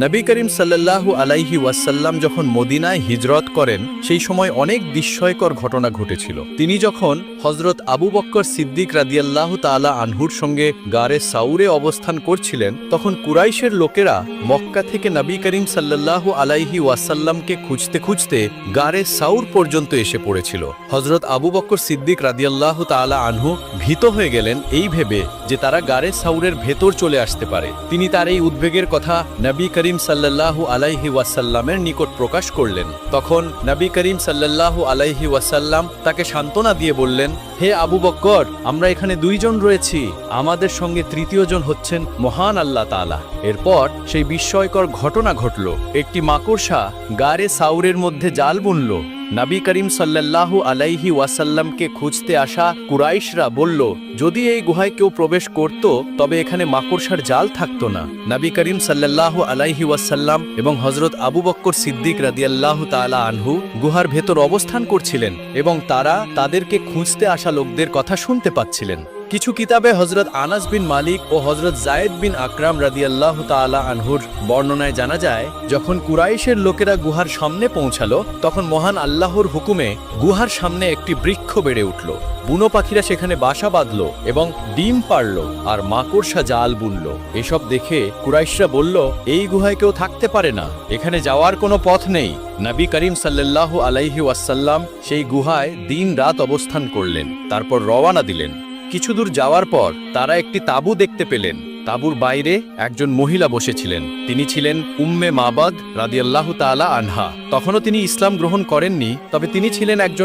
নবী করিম সাল্লাল্লাহু আলাইহি ওয়াসাল্লাম যখন মদিনায় হিজরত করেন, সেই সময় অনেক বিস্ময়কর ঘটনা ঘটেছিল। তিনি যখন হজরত আবু বক্কর সিদ্দিক রাদিয়াল্লাহ তাআলা আনহুর সঙ্গে গারে সাউরে অবস্থান করছিলেন, তখন কুরাইশের লোকেরা মক্কা থেকে নবী করিম সাল্লাল্লাহু আলাইহি ওয়াসাল্লামকে খুঁজতে খুঁজতে গারে সাউর পর্যন্ত এসে পড়েছিল। হজরত আবু বক্কর সিদ্দিক রাদিয়াল্লাহ তাআলা আনহু ভীত হয়ে গেলেন এই ভেবে যে তারা গারে সাউরের ভেতর চলে আসতে পারে। তিনি তার এই উদ্বেগের কথা নবী করিম সাল্লাল্লাহু আলাইহি ওয়াসাল্লামের নিকট প্রকাশ করলেন। তখন নবী করিম সাল্লাল্লাহু আলাইহি ওয়াসাল্লাম তাকে সান্ত্বনা দিয়ে বললেন, হে আবু বক্কর, আমরা এখানে দুইজন রয়েছি। আমাদের সঙ্গে তৃতীয় জন হচ্ছেন মহান আল্লাহ তালা এরপর সেই বিস্ময়কর ঘটনা ঘটল। একটি মাকড়সা গারে সাউরের মধ্যে জাল বুনল। নবী করিম সাল্লাল্লাহু আলাইহি ওয়াসাল্লামকে খুঁজতে আসা কুরাইশরা বলল, যদি এই গুহায় কেউ প্রবেশ করত, তবে এখানে মাকড়সার জাল থাকত না। নবী করিম সাল্লাল্লাহু আলাইহি ওয়াসাল্লাম এবং হজরত আবু বক্কর সিদ্দিক রাদিয়াল্লাহ তালা আনহু গুহার ভেতর অবস্থান করছিলেন এবং তারা তাদেরকে খুঁজতে আসা লোকদের কথা শুনতে পাচ্ছিলেন। কিছু কিতাবে হজরত আনাস বিন মালিক ও হজরত জায়েদ বিন আকরাম রাদিয়াল্লাহু তাআলা আনহুর বর্ণনায় জানা যায়, যখন কুরাইশের লোকেরা গুহার সামনে পৌঁছালো, তখন মহান আল্লাহর হুকুমে গুহার সামনে একটি বৃক্ষ বেড়ে উঠল। বুনো পাখিরা সেখানে বাসা বাঁধল এবং ডিম পারল আর মাকড়সা জাল বুনল। এসব দেখে কুরাইশরা বলল, এই গুহায় কেউ থাকতে পারে না। এখানে যাওয়ার কোনো পথ নেই। নবী করিম সাল্লাল্লাহু আলাইহি ওয়াসাল্লাম সেই গুহায় দিন রাত অবস্থান করলেন, তারপর রওয়ানা দিলেন। কিছু দূর যাওয়ার পর তারা একটি তাঁবু দেখতে পেলেন। তাঁবুর বাইরে একজন মহিলা বসেছিলেন। তিনি ছিলেন উম্মে মাবাদ রাদিয়াল্লাহ তালা আনহা। তখনও তিনি ইসলাম গ্রহণ করেননি, তবে তিনি ছিলেন একজন